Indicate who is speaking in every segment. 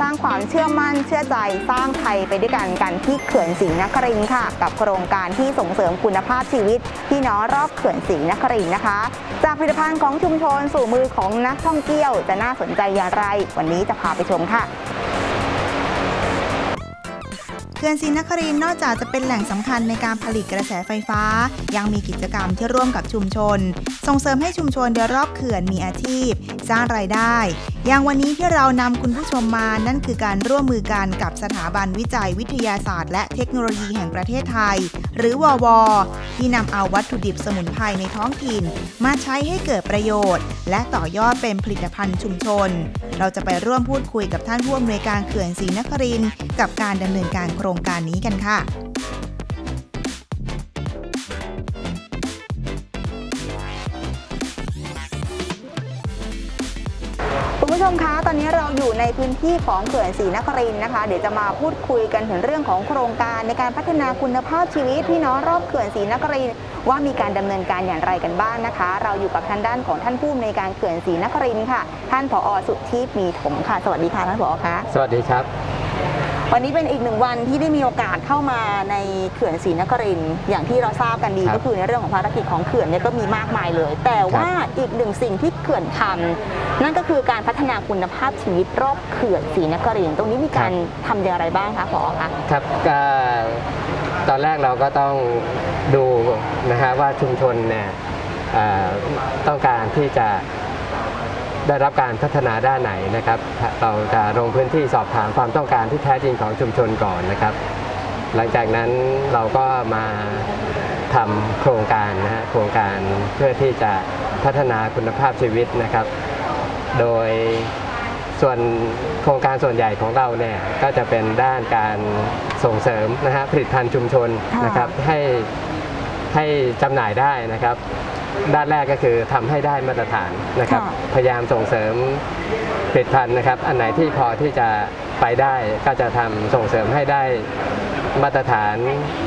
Speaker 1: สร้างความเชื่อมั่นเชื่อใจสร้างไทยไปด้วยกันกันที่เขื่อนศรีนครินค่ะ กับโครงการที่ส่งเสริมคุณภาพชีวิตพี่น้องรอบเขื่อนศรีนครินนะคะ จากผลิตภัณฑ์ของชุมชนสู่มือของนักท่องเที่ยวจะน่าสนใจอย่างไร วันนี้จะพาไปชมค่ะ
Speaker 2: เขื่อนศรีนครินนอกจากจะเป็นแหล่งสำคัญในการผลิตกระแสไฟฟ้า ยังมีกิจกรรมที่ร่วมกับชุมชน ส่งเสริมให้ชุมชนโดยรอบเขื่อนมีอาชีพ สร้างรายได้ อย่างวันนี้ที่เรานำคุณผู้ชมมานั่นคือการร่วมมือกันกับสถาบันวิจัยวิทยาศาสตร์ และเทคโนโลยีแห่งประเทศไทย หรือววที่นำเอาวัตถุดิบสมุนไพรในท้องถิ่น มาใช้ให้เกิดประโยชน์ และต่อยอดเป็นผลิตภัณฑ์ชุมชน เราจะไปร่วมพูดคุยกับท่านผู้อำนวยการเขื่อนศรีนครินทร์กับการดำเนินการโครงการนี้กันค่ะ
Speaker 1: ผู้ชมคะตอนนี้เราอยู่ในพื้นที่ของเขื่อนศรีนครินทร์นะคะ เดี๋ยวจะมาพูดคุยกันถึงเรื่องของโครงการในการพัฒนาคุณภาพชีวิตพี่น้องรอบเขื่อนศรีนครินทร์ว่ามีการดำเนินการอย่างไรกันบ้างนะคะ เราอยู่กับทางด้านของท่านผู้อำนวยการเขื่อนศรีนครินทร์ค่ะ ท่านผอสุทธิมีถมค่ะ สวัสดีค่ะท่านผอคะ
Speaker 3: สวัสดีครับ
Speaker 1: วันนี้เป็นอีกหนึ่งวันที่ได้มีโอกาสเข้ามาในเขื่อนศรีนครินทร์อย่างที่เราทราบกันดี
Speaker 3: ครับ
Speaker 1: ก็คือในเรื่องของภารกิจของเขื่อนเนี่ยก็มีมากมายเลย แต่ว่าอีกหนึ่งสิ่งที่เขื่อนทำนั่นก็คือการพัฒนาคุณภาพชีวิตรอบเขื่อนศรีนครินทร์ตรงนี้มีการทำอย่างไรบ้างคะผอคะ
Speaker 3: ครับก็ตอนแรกเราก็ต้องดูนะฮะว่าชุมชนเนี่ยเอ่อต้องการที่จะได้รับการพัฒนาด้านไหนนะครับ เราจะลงพื้นที่สอบถามความต้องการที่แท้จริงของชุมชนก่อนนะครับ หลังจากนั้นเราก็มาทำโครงการนะฮะโครงการเพื่อที่จะ พัฒนาคุณภาพชีวิตนะครับ โดยส่วนโครงการส่วนใหญ่ของเราเนี่ยก็จะเป็นด้านการส่งเสริมนะฮะผลิตภัณฑ์ชุมชน
Speaker 1: ค่ะ
Speaker 3: นะครับให้ให้จำหน่ายได้นะครับ ด้านแรกก็คือทำให้ได้มาตรฐานนะครับ พยายามส่งเสริมผลิตภัณฑ์นะครับ อันไหนที่พอที่จะไปได้ก็จะทำส่งเสริมให้ได้มาตรฐาน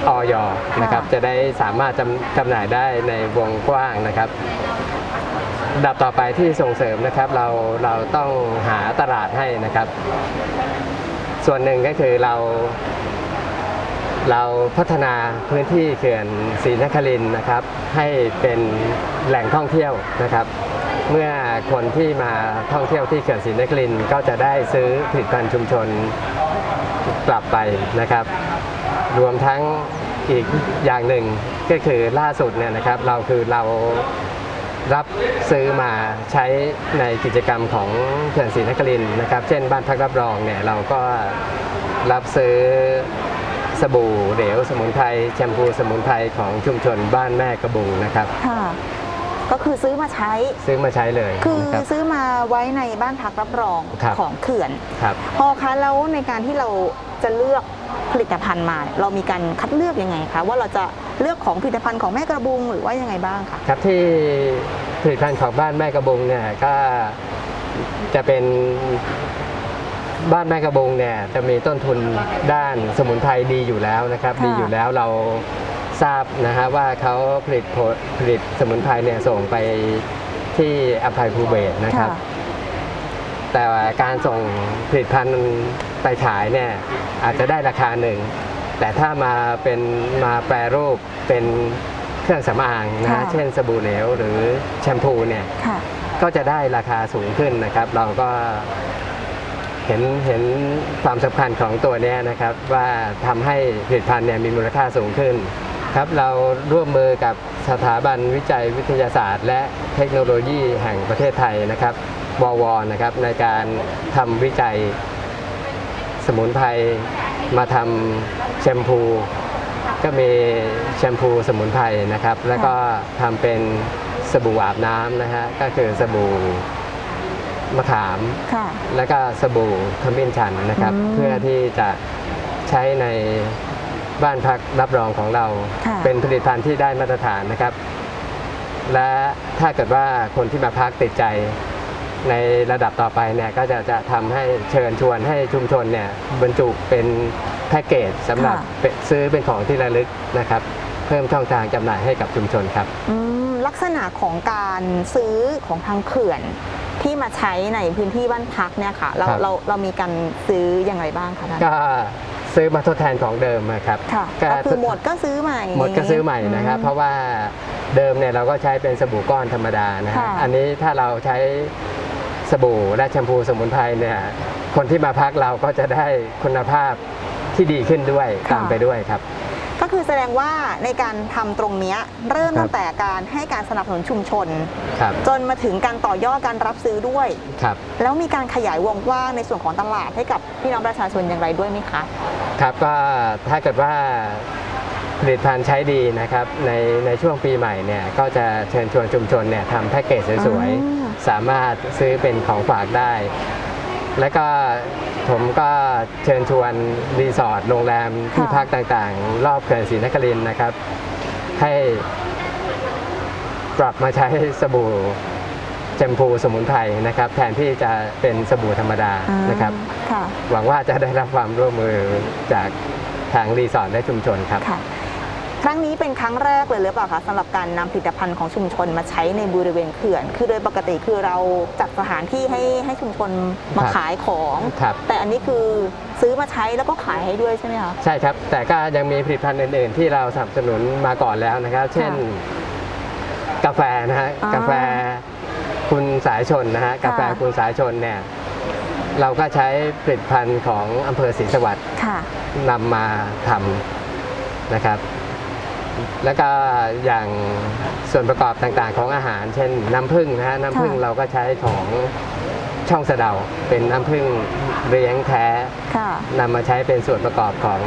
Speaker 3: ออยนะครับ จะได้สามารถจำจำหน่ายได้ในวงกว้างนะครับ ดับต่อไปที่ส่งเสริมนะครับเราเราต้องหาตลาดให้นะครับ ส่วนหนึ่งก็คือเรา เราพัฒนาพื้นที่เขื่อนศรีนครินนะครับ ให้เป็นแหล่งท่องเที่ยวนะครับ เมื่อคนที่มาท่องเที่ยวที่เขื่อนศรีนครินก็จะได้ซื้อผลิตภัณฑ์ชุมชนกลับไปนะครับ รวมทั้งอีกอย่างหนึ่งก็คือล่าสุดเนี่ยนะครับ เราคือเรา รับซื้อมาใช้ในกิจกรรมของเขื่อนศรีนครินทร์นะครับ เช่นบ้านพักรับรองเนี่ยเราก็รับซื้อสบู่เหลวสมุนไพรแชมพูสมุนไพรของชุมชนบ้านแม่กระบุงนะครับ
Speaker 1: ค่ะ ก็คือซื้อมาใช้
Speaker 3: ซื้อมาใช้เลย
Speaker 1: คือ
Speaker 3: นะครับ
Speaker 1: ซื้อมาไว้ในบ้านพักรับรอง
Speaker 3: ครับ
Speaker 1: ของเขื่อน
Speaker 3: ครับ
Speaker 1: พอคะแล้วในการที่เราจะเลือกผลิตภัณฑ์มาเนี่ยเรามีการคัดเลือกยังไงคะว่าเราจะ เลือกของผลิตภัณฑ์ของแม่กระบุงหรือว่ายังไงบ้างคะ
Speaker 3: ครับที่ผลิตภัณฑ์ของบ้านแม่กระบุงเนี่ยก็จะเป็นบ้านแม่กระบุงเนี่ยจะมีต้นทุนด้านสมุนไพรดีอยู่แล้วนะครับ
Speaker 1: ค่ะ
Speaker 3: ดีอยู่แล้วเราทราบนะฮะว่าเขาผลิตผลผลิตสมุนไพรเนี่ยส่งไปที่อภัยภูเบศรนะครับ แต่ว่าการส่งผลิตภัณฑ์ไปขายเนี่ยอาจจะได้ราคาหนึ่ง แต่ถ้ามาเป็นมาแปรรูปเป็นผเครื่องสำอางนะ
Speaker 1: ค่ะ
Speaker 3: ฮะเช่นสบู่เหลวหรือแชมพูเนี่ย
Speaker 1: ค่ะ
Speaker 3: ก็จะได้ราคาสูงขึ้นนะครับ เราก็เห็นเห็นความสำคัญของตัวเนี้ยนะครับ ว่าทำให้ผลิตภัณฑ์เนี่ยมีมูลค่าสูงขึ้น ครับเราร่วมมือกับสถาบันวิจัยวิทยาศาสตร์ และเทคโนโลยีแห่งประเทศไทยนะครับววนะครับในการทำวิจัย สมุนไพรมาทำแชมพู ก็มีแชมพูสมุนไพรนะครับ แล้วก็ทำเป็นสบู่อาบน้ำนะฮะก็คือสบู่มะขาม
Speaker 1: ค่ะ
Speaker 3: แล้วก็สบู่ขมิ้นชันนะครับ
Speaker 1: อืม
Speaker 3: เพื่อที่จะใช้ในบ้านพักรับรองของเรา
Speaker 1: ค่ะ
Speaker 3: เป็นผลิตภัณฑ์ที่ได้มาตรฐานนะครับ และถ้าเกิดว่าคนที่มาพักติดใจ ในระดับต่อไปเนี่ยก็จะจะทำให้เชิญชวนให้ชุมชนเนี่ยบรรจุเป็นแพ็กเกจสำหรับ
Speaker 1: ค่ะ
Speaker 3: เป็นซื้อเป็นของที่ระลึกนะครับ เพิ่มช่องทางจำหน่ายให้กับชุมชนครับ
Speaker 1: อืมลักษณะของการซื้อของทางเขื่อนที่มาใช้ในพื้นที่บ้านพักเนี่ยค่ะ เรา
Speaker 3: ครับ
Speaker 1: เราเรามีการซื้ออย่างไรบ้างคะท่าน
Speaker 3: ก็ซื้อมาทดแทนของเดิมนะครับ
Speaker 1: ค่ะ
Speaker 3: ก็
Speaker 1: ก็คือหมดก็ซื้อใหม่
Speaker 3: หมดก็ซื้อใหม่นะครับ เพราะว่าเดิมเนี่ยเราก็ใช้เป็นสบู่ก้อนธรรมดานะฮะ
Speaker 1: ค่ะ
Speaker 3: อันนี้ถ้าเราใช้ สบู่และแชมพูสมุนไพรเนี่ยคนที่มาพักเราก็จะได้คุณภาพที่ดีขึ้นด้วยตามไปด้วยครับ
Speaker 1: ก็คือแสดงว่าในการทำตรงเนี้ยเริ่ม
Speaker 3: ครับ
Speaker 1: ตั้งแต่การให้การสนับสนุนชุมชน
Speaker 3: ครับ
Speaker 1: จนมาถึงการต่อยอดการรับซื้อด้วย
Speaker 3: ครับ
Speaker 1: แล้วมีการขยายวงกว้างในส่วนของตลาดให้กับพี่น้องประชาชนอย่างไรด้วยไหมคะ
Speaker 3: ครับก็ถ้าเกิดว่าผลิตภัณฑ์ใช้ดีนะครับในในช่วงปีใหม่เนี่ยก็จะเชิญชวนชุมชนเนี่ยทำแพ็กเกจสวย
Speaker 1: อ่า
Speaker 3: ๆ สามารถซื้อเป็นของฝากได้ และก็ผมก็เชิญชวนรีสอร์ทโรงแรมที่พักต่างๆ รอบเขื่อนศรีนครินทร์นะครับ ให้ปรับมาใช้สบู่แชมพูสมุนไพรนะครับ แทนที่จะเป็นสบู่ธรรมดานะครับ
Speaker 1: ค่ะ
Speaker 3: หวังว่าจะได้รับความร่วมมือจากทางรีสอร์ทและชุมชนครับ
Speaker 1: ค่ะครั้งนี้เป็นครั้งแรกเลยหรือเปล่าคะสำหรับการนำผลิตภัณฑ์ของชุมชนมาใช้ในบริเวณเขื่อน คือโดยปกติคือเราจัดสถานที่ให้ให้ชุมชนมา
Speaker 3: ครับ
Speaker 1: ขายของ
Speaker 3: ครับ
Speaker 1: แต่อันนี้คือซื้อมาใช้แล้วก็ขายให้ด้วยใช่ไหมคะ
Speaker 3: ใช่ครับ แต่ก็ยังมีผลิตภัณฑ์อื่นๆ ที่เราสนับสนุนมาก่อนแล้วนะครับ เช่น กาแฟนะฮะ
Speaker 1: อ่า
Speaker 3: กาแฟคุณสายชนนะฮะกาแฟคุณสายชนเนี่ยเราก็ใช้ผลิตภัณฑ์ของอำเภอศรีสวัสดิ์
Speaker 1: ค่ะ
Speaker 3: นำมาทำนะครับ แล้วก็อย่างส่วนประกอบต่างๆของอาหาร เช่นน้ำผึ้งนะฮะน้ำผึ้ง
Speaker 1: ค่ะ
Speaker 3: เราก็ใช้ของช่องสะเดาเป็นน้ำผึ้งเลี้ยงแท้
Speaker 1: ค่ะ
Speaker 3: นำมาใช้เป็นส่วนประกอบของ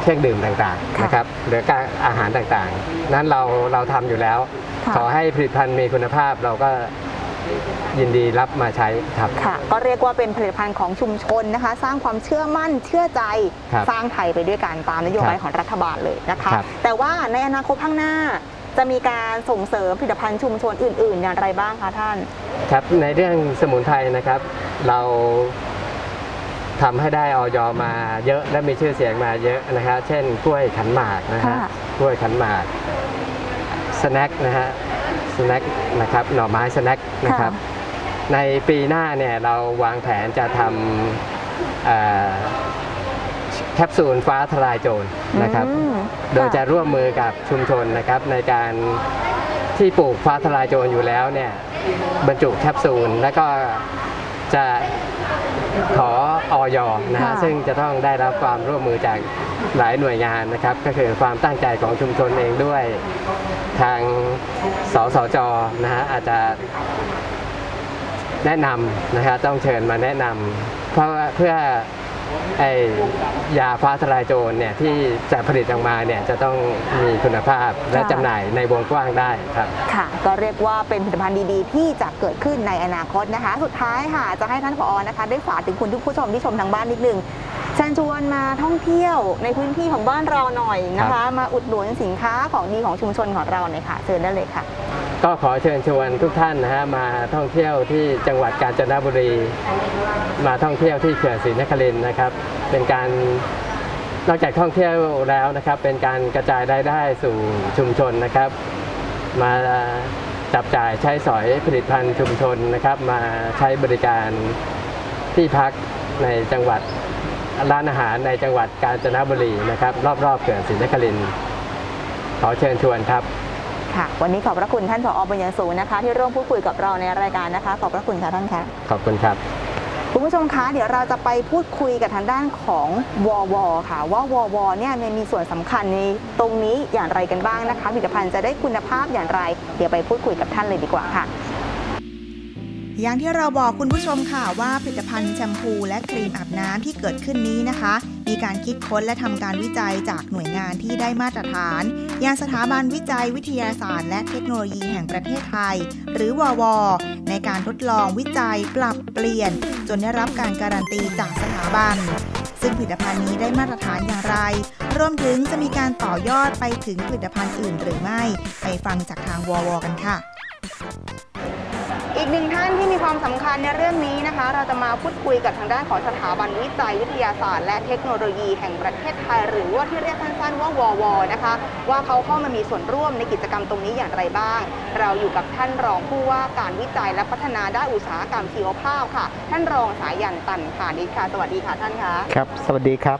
Speaker 3: เครื่องดื่มต่างๆ
Speaker 1: ค่ะ
Speaker 3: นะครับหรือการอาหารต่างๆ นั้นเราเราทำอยู่แล้ว
Speaker 1: ค่ะ
Speaker 3: ขอให้ผลิตภัณฑ์มีคุณภาพเราก็ ยินดีรับมาใช้ครับ
Speaker 1: ค่ะ ก็เรียกว่าเป็นผลิตภัณฑ์ของชุมชนนะคะ สร้างความเชื่อมั่นเชื่อใจ
Speaker 3: ครับ
Speaker 1: สร้างไทยไปด้วยกันตามนโยบาย
Speaker 3: ครับ
Speaker 1: ของรัฐบาลเลยนะคะ
Speaker 3: ครับ
Speaker 1: แต่ว่าในอนาคตข้างหน้า จะมีการส่งเสริมผลิตภัณฑ์ชุมชนอื่น ๆ อย่างไรบ้างคะท่าน
Speaker 3: ครับในเรื่องสมุนไพรนะครับ เราทำให้ได้ออยมาเยอะและมีชื่อเสียงมาเยอะนะครับเช่นกล้วยขันหมากนะฮะ
Speaker 1: ค่ะ
Speaker 3: กล้วยขันหมากสแน็คนะฮะ สแน็คนะครับหน่อไม้สแน็คนะครับ ในปีหน้าเนี่ยเราวางแผนจะทำเอ่อแคปซูลฟ้าทลายโจรนะครับ
Speaker 1: อืม
Speaker 3: โดยจะ
Speaker 1: ค่
Speaker 3: ร่วมมือกับชุมชนนะครับในการที่ปลูกฟ้าทลายโจรอยู่แล้วเนี่ยบรรจุแคปซูลแล้วก็จะขอออยนะฮะ
Speaker 1: ค่ะ
Speaker 3: ซึ่งจะต้องได้รับความร่วมมือจาก หลายหน่วยงานนะครับ ก็คือความตั้งใจของชุมชนเองด้วยทางสสจนะฮะอาจจะแนะนำนะฮะต้องเชิญมาแนะนำเพราะเพื่อไอยาฟ้าทลายโจรเนี่ยที่จะผลิตออกมาเนี่ยจะต้องมีคุณภาพและจำหน่ายในวงกว้างได้ครับ
Speaker 1: ค่ะ ก็เรียกว่าเป็นผลิตภัณฑ์ดีๆ ที่จะเกิดขึ้นในอนาคตนะคะ สุดท้ายค่ะจะให้ท่านผอนะคะ ได้ฝากถึงคุณทุกผู้ชมที่ชมทางบ้านนิดนึง เชิญชวนมาท่องเที่ยวในพื้นที่ของบ้านเราหน่อยนะคะ มาอุดหนุนสินค้าของดีของชุมชนของเราหน่อยค่ะเชิญได้เลยค่ะ
Speaker 3: ก็ขอเชิญชวนทุกท่านนะฮะมาท่องเที่ยวที่จังหวัดกาญจนบุรี มาท่องเที่ยวที่เขื่อนศรีนครินทร์นะครับ เป็นการนอกจากท่องเที่ยวแล้วนะครับ เป็นการกระจายรายได้สู่ชุมชนนะครับ มาจับจ่ายใช้สอยผลิตภัณฑ์ชุมชนนะครับ มาใช้บริการที่พักในจังหวัด ร้านอาหารในจังหวัดกาญจนบุรีนะครับ รอบๆเขื่อนศรีนครินทร์ขอเชิญชวนครับ
Speaker 1: ค่ะ วันนี้ขอบพระคุณท่านผอเป็นอย่างสูงนะคะ ที่ร่วมพูดคุยกับเราในรายการนะคะ ขอบพระคุณค่ะท่านคะ
Speaker 3: ขอบคุณครับ
Speaker 1: คุณผู้ชมคะเดี๋ยวเราจะไปพูดคุยกับทางด้านของวอวค่ะ ว่าวอวเนี่ยมันมีส่วนสำคัญในตรงนี้อย่างไรกันบ้างนะคะผลิตภัณฑ์จะได้คุณภาพอย่างไร เดี๋ยวไปพูดคุยกับท่านเลยดีกว่าค่ะ
Speaker 2: อย่างที่เราบอกคุณผู้ชมค่ะว่าผลิตภัณฑ์แชมพูและครีมอาบน้ำที่เกิดขึ้นนี้นะคะ มีการคิดค้นและทำการวิจัยจากหน่วยงานที่ได้มาตรฐาน อย่างสถาบันวิจัยวิทยาศาสตร์และเทคโนโลยีแห่งประเทศไทย หรือวว ในการทดลองวิจัยปรับเปลี่ยน จนได้รับการการันตีจากสถาบัน ซึ่งผลิตภัณฑ์นี้ได้มาตรฐานอย่างไรรวมถึงจะมีการต่อยอดไปถึงผลิตภัณฑ์อื่นหรือไม่ ไปฟังจากทางวว กันค่ะ
Speaker 1: อีกหนึ่งท่านที่มีความสำคัญในเรื่องนี้นะคะ เราจะมาพูดคุยกับทางด้านของสถาบันวิจัยวิทยาศาสตร์ และเทคโนโลยีแห่งประเทศไทย หรือว่าที่เรียกสั้นๆว่าววนะคะ ว่าเขาเข้ามามีส่วนร่วมในกิจกรรมตรงนี้อย่างไรบ้าง เราอยู่กับท่านรองผู้ว่าการวิจัยและพัฒนาด้านอุตสาหกรรมชีวภาพค่ะ ท่านรองสายันตันพาณิชย์ค่ะสวัสดีค่ะท่านคะ
Speaker 4: ครับ สวัสดีครับ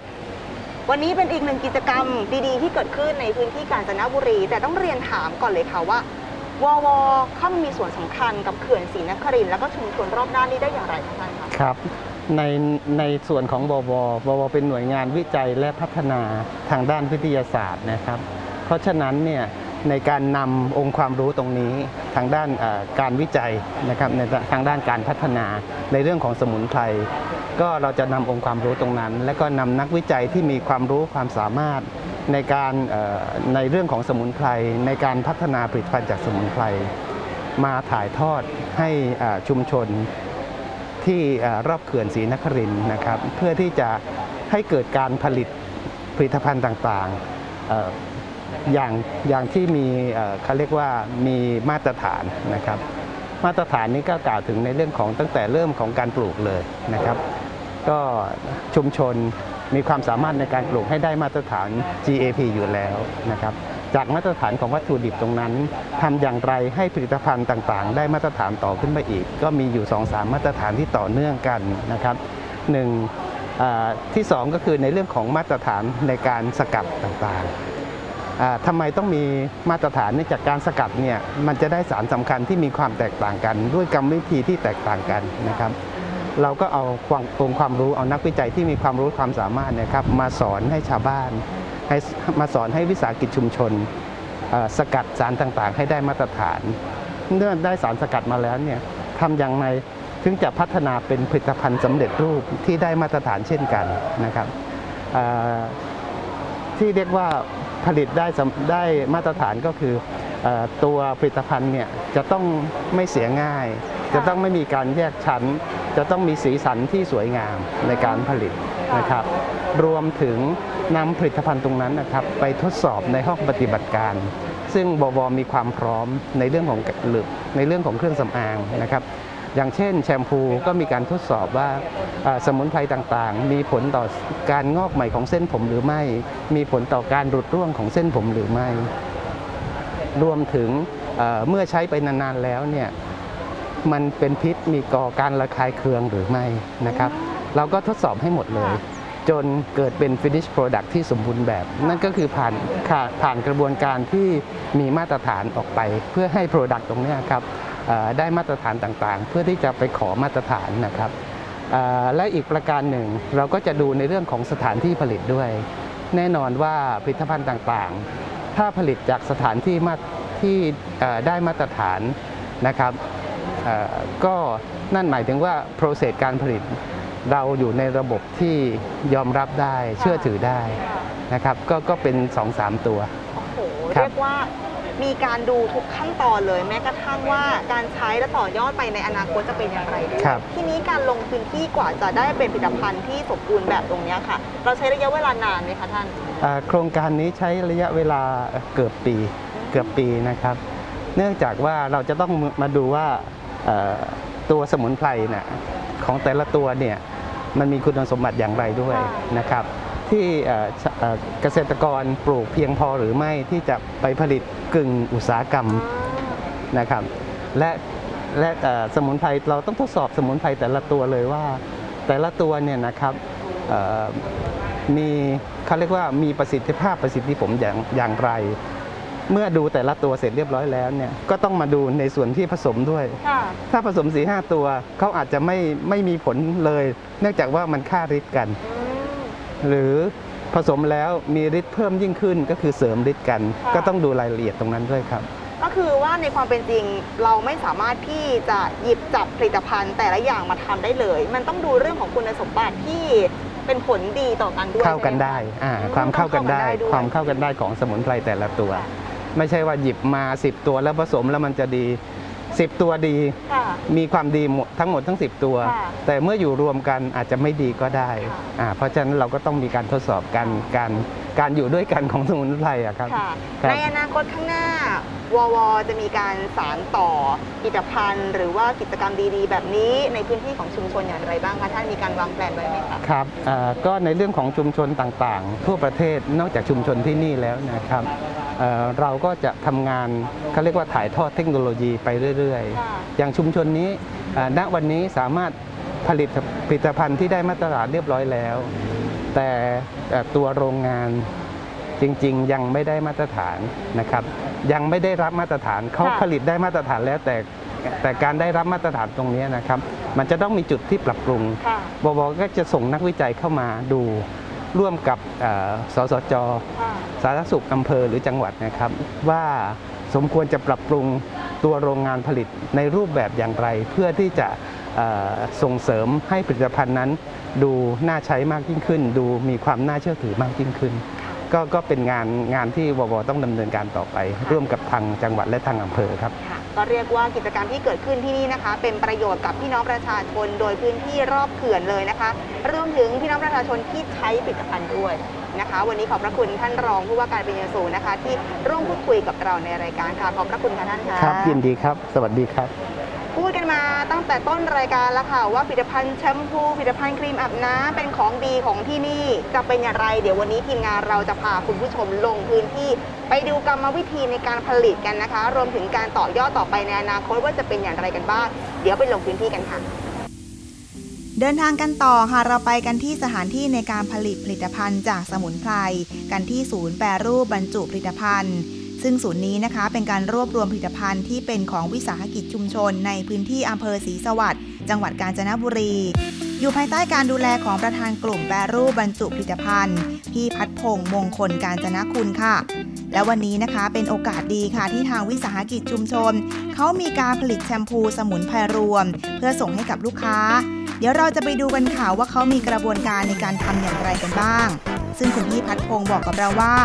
Speaker 1: วันนี้เป็นอีกหนึ่งกิจกรรมดีๆ ที่เกิดขึ้นในพื้นที่กาญจนบุรี แต่ต้องเรียนถามก่อนเลยค่ะว่า ววเข้ามามีส่วนสำคัญกับเขื่อนศรีนครินทร์แล้วก็ชุมชนรอบด้านนี้ได้อย่างไรคะท่านคะ
Speaker 4: ครับในในส่วนของบวบวเป็นหน่วยงานวิจัยและพัฒนาทางด้านวิทยาศาสตร์นะครับ เพราะฉะนั้นเนี่ยในการนำองค์ความรู้ตรงนี้ทางด้านการวิจัยนะครับในทางด้านการพัฒนาในเรื่องของสมุนไพรก็เราจะนำองค์ความรู้ตรงนั้น และก็นำนักวิจัยที่มีความรู้ความสามารถ ในการในเรื่องของสมุนไพรในการพัฒนาผลิตภัณฑ์จากสมุนไพรมาถ่ายทอดให้ชุมชนที่รอบเขื่อนศรีนครินนะครับ เพื่อที่จะให้เกิดการผลิตผลิตภัณฑ์ต่างๆอย่างอย่างที่มีเขาเรียกว่ามีมาตรฐานนะครับ มาตรฐานนี้ก็กล่าวถึงในเรื่องของตั้งแต่เริ่มของการปลูกเลยนะครับ ก็ชุมชน มีความสามารถในการปลูกให้ได้มาตรฐาน GAP อยู่แล้วนะครับ จากมาตรฐานของวัตถุดิบตรงนั้นทำอย่างไรให้ผลิตภัณฑ์ต่างๆ ได้มาตรฐานต่อขึ้นไปอีก ก็มีอยู่2-3มาตรฐานที่ต่อเนื่องกันนะครับหนึ่งที่ 2 ก็คือในเรื่องของมาตรฐานในการสกัดต่างๆอ่าทำไมต้องมีมาตรฐานเนื่องจากการสกัดเนี่ยมันจะได้สารสำคัญที่มีความแตกต่างกัน ด้วยกรรมวิธีที่แตกต่างกันนะครับ เราก็เอาความองค์ความรู้เอานักวิจัยที่มีความรู้ความสามารถนะครับมาสอนให้ชาวบ้านให้มาสอนให้วิสาหกิจชุมชนสกัดสารต่างๆ ให้ได้มาตรฐาน เมื่อได้สารสกัดมาแล้วเนี่ยทำอย่างไรถึงจะพัฒนาเป็นผลิตภัณฑ์สำเร็จรูปที่ได้มาตรฐานเช่นกันนะครับที่เรียกว่าผลิตได้ได้มาตรฐานก็คืออตัวผลิตภัณฑ์เนี่ยจะต้องไม่เสียง่าย จะต้องไม่มีการแยกชั้น จะต้องมีสีสันที่สวยงามในการผลิตนะครับ รวมถึงนำผลิตภัณฑ์ตรงนั้นนะครับ ไปทดสอบในห้องปฏิบัติการ ซึ่งบวมีความพร้อมในเรื่องของหรือในเรื่องของเครื่องสำอางนะครับ อย่างเช่นแชมพูก็มีการทดสอบว่าสมุนไพรต่างๆ มีผลต่อการงอกใหม่ของเส้นผมหรือไม่ มีผลต่อการหลุดร่วงของเส้นผมหรือไม่ รวมถึงเมื่อใช้ไปนานๆแล้วเนี่ย มันเป็นพิษมีก่อการระคายเคืองหรือไม่นะครับ เราก็ทดสอบให้หมดเลย จนเกิดเป็น finish product ที่สมบูรณ์แบบ นั่นก็คือผ่านผ่านผ่านกระบวนการที่มีมาตรฐานออกไป เพื่อให้ product ตรงเนี้ยครับเอ่อได้มาตรฐานต่างๆ เพื่อที่จะไปขอมาตรฐานนะครับเอ่อและอีกประการหนึ่งเราก็จะดูในเรื่องของสถานที่ผลิตด้วย แน่นอนว่าผลิตภัณฑ์ต่างๆ ถ้าผลิตจากสถานที่มาที่เอ่อได้มาตรฐานนะครับเอ่อ ก็นั่นหมายถึงว่า process การผลิตเราอยู่ในระบบที่ยอมรับได้เชื่อถือได้นะครับก็ก็เป็น 2-3 ตัว
Speaker 1: โอ้โห
Speaker 4: ครับ
Speaker 1: เรียกว่ามีการดูทุกขั้นตอนเลย แม้กระทั่งว่าการใช้และต่อยอดไปในอนาคตจะเป็นอย่างไรด้วย
Speaker 4: ครับ
Speaker 1: ทีนี้การลงพื้นที่กว่าจะได้เป็นผลิตภัณฑ์ที่สมบูรณ์แบบตรงเนี้ยค่ะ เราใช้ระยะเวลานานไหมคะท่าน
Speaker 4: อ่าโครงการนี้ใช้ระยะเวลาเกือบปี เกือบปีนะครับ เนื่องจากว่าเราจะต้องมาดูว่าเอ่อ ตัวสมุนไพรเนี่ยของแต่ละตัวเนี่ยมันมีคุณสมบัติอย่างไรด้วยนะครับ ที่เอ่อชเอ่อเกษตรกรปลูกเพียงพอหรือไม่ที่จะไปผลิตกึ่งอุตสาหกรรมนะครับ และและเอ่อสมุนไพรเราต้องทดสอบสมุนไพรแต่ละตัวเลยว่า แต่ละตัวเนี่ยนะครับเอ่อมีเขาเรียกว่ามีประสิทธิภาพประสิทธิผลอย่างอย่างไร เมื่อดูแต่ละตัวเสร็จเรียบร้อยแล้วเนี่ยก็ต้องมาดูในส่วนที่ผสมด้วย
Speaker 1: ค่ะ
Speaker 4: ถ้าผสม4ีหตัวเขาอาจจะไม่ไม่มีผลเลย เนื่องจากว่ามันค่าฤทธิ์กัน หรือผสมแล้วมีฤทธิ์เพิ่มยิ่งขึ้นก็คือเสริมฤทธิ์กัน
Speaker 1: ค่ะ
Speaker 4: ก็ต้องดูรายละเอียดตรงนั้นด้วยครับ
Speaker 1: ก็คือว่าในความเป็นจริงเราไม่สามารถที่จะหยิบจับผลิตภัณฑ์แต่ละอย่างมาทำได้เลย มันต้องดูเรื่องของคุณสมบัติที่เป็นผลดีต่อกันด้วย
Speaker 4: เข้ากัน
Speaker 1: ใช่หม
Speaker 4: ได้อ่า
Speaker 1: อืม
Speaker 4: ความเข้ากันได้
Speaker 1: ต้องเข้ากันได้ด้วย
Speaker 4: ความเข้ากันได้ของสมุนไพรแต่ละตัว ไม่ใช่ว่าหยิบมา 10 ตัวแล้วผสมแล้วมันจะดี 10 ตัวดี
Speaker 1: ค่ะ
Speaker 4: มีความดีหมดทั้งหมดทั้ง 10 ตัว
Speaker 1: ค่ะ
Speaker 4: แต่เมื่ออยู่รวมกันอาจจะไม่ดีก็ได้
Speaker 1: ค่ะ
Speaker 4: อ่าเพราะฉะนั้นเราก็ต้องมีการทดสอบกันการการอยู่ด้วยกันของสมุนไพรอะครับ
Speaker 1: ค่ะ
Speaker 4: ครับ
Speaker 1: ในอนาคตข้างหน้าววจะมีการสารต่อผลิตภัณฑ์หรือว่ากิจกรรมดีๆ แบบนี้ในพื้นที่ของชุมชนอย่างไรบ้างคะท่านมีการวางแผนไว้ไหมคะ
Speaker 4: ครับอ่าก็ในเรื่องของชุมชนต่างๆ ทั่วประเทศนอกจากชุมชนที่นี่แล้วนะครับเอ่อเราก็จะทำงานเขาเรียกว่าถ่ายทอดเทคโนโลยีไปเรื่อย
Speaker 1: ค่ะ
Speaker 4: ๆอย่างชุมชนนี้อ่าณวันนี้สามารถผลิตผลิตภัณฑ์ที่ได้มาตรฐานเรียบร้อยแล้ว แต่เอ่อตัวโรงงานจริง ๆ ยังไม่ได้มาตรฐานนะครับ ยังไม่ได้รับมาตรฐานเขา
Speaker 1: ค่ะ
Speaker 4: ผลิตได้มาตรฐานแล้วแต่แต่การได้รับมาตรฐานตรงนี้นะครับ มันจะต้องมีจุดที่ปรับปรุง
Speaker 1: ค่ะ
Speaker 4: บวก็จะส่งนักวิจัยเข้ามาดูร่วมกับเอ่อสสจ
Speaker 1: ค่ะ
Speaker 4: สาธารณสุขอำเภอหรือจังหวัดนะครับ ว่าสมควรจะปรับปรุงตัวโรงงานผลิตในรูปแบบอย่างไร เพื่อที่จะส่งเสริมให้ผลิตภัณฑ์นั้น ดูน่าใช้มากยิ่งขึ้น ดูมีความน่าเชื่อถือมากยิ่งขึ้น ก็ก็เป็นงานงานที่ววต้องดำเนินการต่อไป ร่วมกับทางจังหวัดและทางอำเภอครับ
Speaker 1: ก็เรียกว่ากิจกรรมที่เกิดขึ้นที่นี่นะคะ เป็นประโยชน์กับพี่น้องประชาชนโดยพื้นที่รอบเขื่อนเลยนะคะรวมถึงพี่น้องประชาชนที่ใช้ผลิตภัณฑ์ด้วย นะคะ วันนี้ขอบพระคุณท่านรองผู้ว่าการเป็นอยางสูงนะคะ ที่ร่วมพูดคุยกับเราในรายการค่ะขอบพระคุณค่ะท่านค่ะ
Speaker 4: ครับยินดีครับ สวัสดีครับ
Speaker 1: พูดกันมาตั้งแต่ต้นรายการแล้วค่ะ ว่าผลิตภัณฑ์แชมพูผลิตภัณฑ์ครีมอาบน้ำเป็นของดีของที่นี่จะเป็นอย่างไร เดี๋ยววันนี้ทีมงานเราจะพาคุณผู้ชมลงพื้นที่ ไปดูกรรมวิธีในการผลิตกันนะคะ รวมถึงการต่อยอดต่อไปในอนาคตว่าจะเป็นอย่างไรกันบ้าง เดี๋ยวไปลงพื้นที่กันค่ะ
Speaker 2: เดินทางกันต่อค่ะ เราไปกันที่สถานที่ในการผลิตผลิตภัณฑ์จากสมุนไพร กันที่ศูนย์แปรรูปบรรจุผลิตภัณฑ์ ซึ่งศูนย์นี้นะคะเป็นการรวบรวมผลิตภัณฑ์ที่เป็นของวิสาหกิจชุมชน ในพื้นที่อำเภอศรีสวัสดิ์จังหวัดกาญจนบุรี อยู่ภายใต้การดูแลของประธานกลุ่มแปรรูปบรรจุผลิตภัณฑ์พี่พัดพงษ์มงคลการจนคุณค่ะและวันนี้นะคะเป็นโอกาสดีค่ะที่ทางวิสาหกิจชุมชน เขามีการผลิตแชมพูสมุนไพรรวม เพื่อส่งให้กับลูกค้า ดี๋ยวเราจะไปดูกันค่ะว่าเขามีกระบวนการในการทำอย่างไรกันบ้าง ซึ่งคุณพี่พัดพงศ์บอกกับเราว่า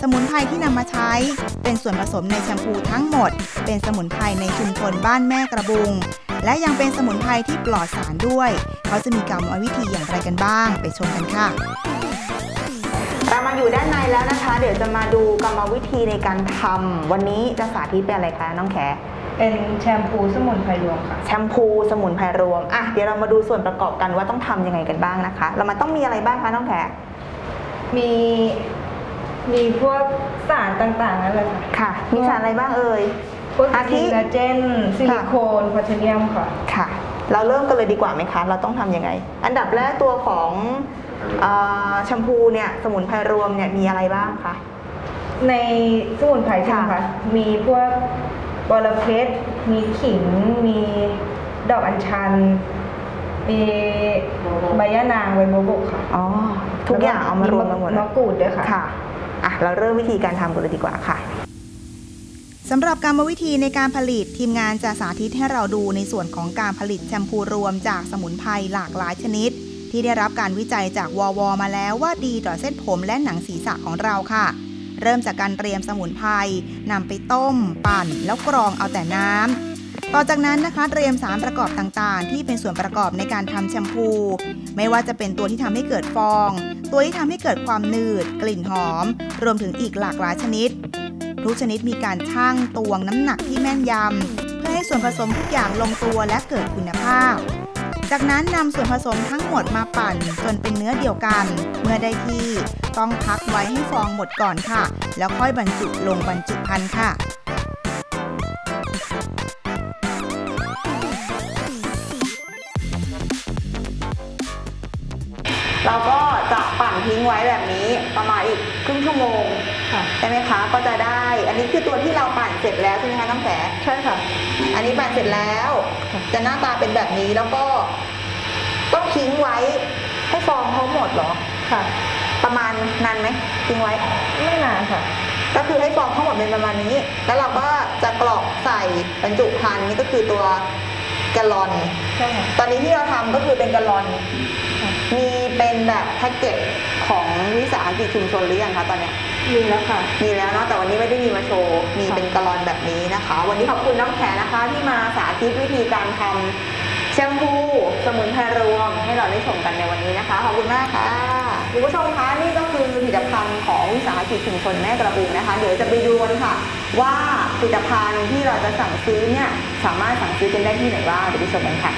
Speaker 2: สมุนไพรที่นำมาใช้ เป็นส่วนผสมในแชมพูทั้งหมด เป็นสมุนไพรในชุมชนบ้านแม่กระบุง และยังเป็นสมุนไพรที่ปลอดสารด้วย เขาจะมีกรรมวิธีอย่างไรกันบ้าง ไปชมกันค่ะ
Speaker 1: เรามาอยู่ด้านในแล้วนะคะ เดี๋ยวจะมาดูกรรมวิธีในการทำวันนี้จะสาธิตเป็นอะไรคะน้องแข
Speaker 5: เป็นแชมพูสมุนไพรรวมค่ะ
Speaker 1: แชมพูสมุนไพรรวมอะเดี๋ยวเรามาดูส่วนประกอบกันว่าต้องทำยังไงกันบ้างนะคะ เรามาต้องมีอะไรบ้างคะน้องแข
Speaker 5: มีมีพวกสารต่างๆนั่นแหละค่ะ
Speaker 1: ค่ะ มีสารอะไรบ้างเอ่ย
Speaker 5: พวก
Speaker 1: อาทิ
Speaker 5: ซิลลาเจน ซิลิโคนโพแทสเซียมค่ะ
Speaker 1: ค่ะ เราเริ่มกันเลยดีกว่าไหมคะ เราต้องทำยังไง อันดับแรกตัวของเออแชมพูเนี่ยสมุนไพรรวมเนี่ยมีอะไรบ้างคะ
Speaker 5: ในสมุนไพรใช่ไหม
Speaker 1: ค่ะ
Speaker 5: คะมีพวก บอระเพ็ดมีขิง มีดอกอัญชัน มีใบยะนางใบโบวบกค่ะ
Speaker 1: อ๋อทุกอย่างเอามารวมกันหมดเล
Speaker 5: มะ
Speaker 1: ย
Speaker 5: กรูดด้วยค่ะ
Speaker 1: ค่ะอะ เราเริ่มวิธีการทำกันเลยดีกว่าค่ะ
Speaker 2: สำหรับกรรมวิธีในการผลิตทีมงานจะสาธิตให้เราดูในส่วนของการผลิตแชมพูรวมจากสมุนไพรหลากหลายชนิด ที่ได้รับการวิจัยจากววมาแล้วว่าดีต่อเส้นผมและหนังศีรษะของเราค่ะ เริ่มจากการเตรียมสมุนไพรนำไปต้ม ปั่น แล้วกรองเอาแต่น้ำ ต่อจากนั้นนะคะเตรียมสารประกอบต่างๆ ที่เป็นส่วนประกอบในการทำแชมพู ไม่ว่าจะเป็นตัวที่ทำให้เกิดฟอง ตัวที่ทำให้เกิดความหนืด กลิ่นหอม รวมถึงอีกหลากหลายชนิด ทุกชนิดมีการชั่งตวงน้ำหนักที่แม่นยำเพื่อให้ส่วนผสมทุกอย่างลงตัวและเกิดคุณภาพ จากนั้นนำส่วนผสมทั้งหมดมาปั่นจนเป็นเนื้อเดียวกัน เมื่อได้ที่ต้องพักไว้ให้ฟองหมดก่อนค่ะ แล้วค่อยบรรจุลงบรรจุภัณฑ์ค่ะ
Speaker 1: เราก็จะปั่นทิ้งไว้แบบนี้ประมาณอีกครึ่งชั่วโมง
Speaker 5: ค่ะ
Speaker 1: ใช่ไหมคะ ก็จะได้ อันนี้คือตัวที่เราปั่นเสร็จแล้วใช่ไหมคะน้องแฝ
Speaker 5: ใช่ค่ะ
Speaker 1: อันนี้ปั่นเสร็จแล้ว จะหน้าตาเป็นแบบนี้แล้วก็ต้องทิ้งไว้ให้ฟองเขาหมดเหรอ
Speaker 5: ค่ะ
Speaker 1: ประมาณนานไหมทิ้งไว้
Speaker 5: ไม่นานค่ะ
Speaker 1: ก็คือให้ฟองทั้งหมดเป็นประมาณนี้ แล้วเราก็จะกรอกใส่บรรจุภัณฑ์นี่ก็คือตัวแกลลอน
Speaker 5: ใช่ค่ะ
Speaker 1: ตอนนี้ที่เราทำก็คือเป็นแกลลอน
Speaker 5: ค่ะ
Speaker 1: มีเป็นแบบแพ็กเกจ ของวิสาหกิจชุมชนหรือยังคะตอนเนี้ย
Speaker 5: มีแล้วค่ะ
Speaker 1: มีแล้วเนาะแต่วันนี้ไม่ได้มีมาโชว์ มี
Speaker 5: ค่ะ
Speaker 1: เป็นกะลอนแบบนี้นะคะ วันนี้ขอบคุณน้องแขนะคะที่มาสาธิตวิธีการทำแชมพูสมุนไพรรวมให้เราได้ชมกันในวันนี้นะคะขอบคุณมากค่ะคุณผู้ชมคะนี่ก็คือผลิตภัณฑ์ของวิสาหกิจชุมชนแม่กระบุงนะคะ เดี๋ยวจะไปดูกันค่ะ ว่าผลิตภัณฑ์ที่เราจะสั่งซื้อเนี่ยสามารถสั่งซื้อกันได้ที่ไหนบ้างเดี๋ยวไปชมกันค่ะ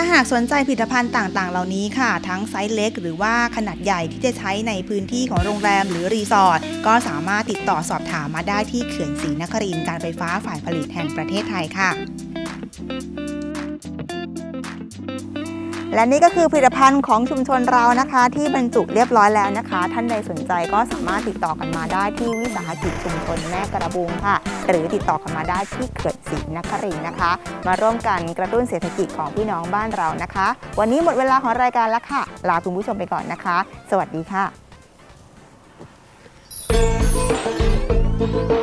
Speaker 2: ถ้าหากสนใจผลิตภัณฑ์ต่างๆ เหล่านี้ค่ะ ทั้งไซส์เล็ก หรือว่าขนาดใหญ่ที่จะใช้ในพื้นที่ของโรงแรมหรือรีสอร์ทก็สามารถติดต่อสอบถามมาได้ที่เขื่อนศรีนครินทร์การไฟฟ้าฝ่ายผลิตแห่งประเทศไทยค่ะ
Speaker 1: และนี่ก็คือผลิตภัณฑ์ของชุมชนเรานะคะ ที่บรรจุเรียบร้อยแล้วนะคะ ท่านใดสนใจก็สามารถติดต่อกันมาได้ที่วิสาหกิจชุมชนแม่กระบุงค่ะ หรือติดต่อกันมาได้ที่เขื่อนศรีนครินนะคะ มาร่วมกันกระตุ้นเศรษฐกิจของพี่น้องบ้านเรานะคะ วันนี้หมดเวลาของรายการแล้วค่ะ ลาคุณผู้ชมไปก่อนนะคะ สวัสดีค่ะ Thank you.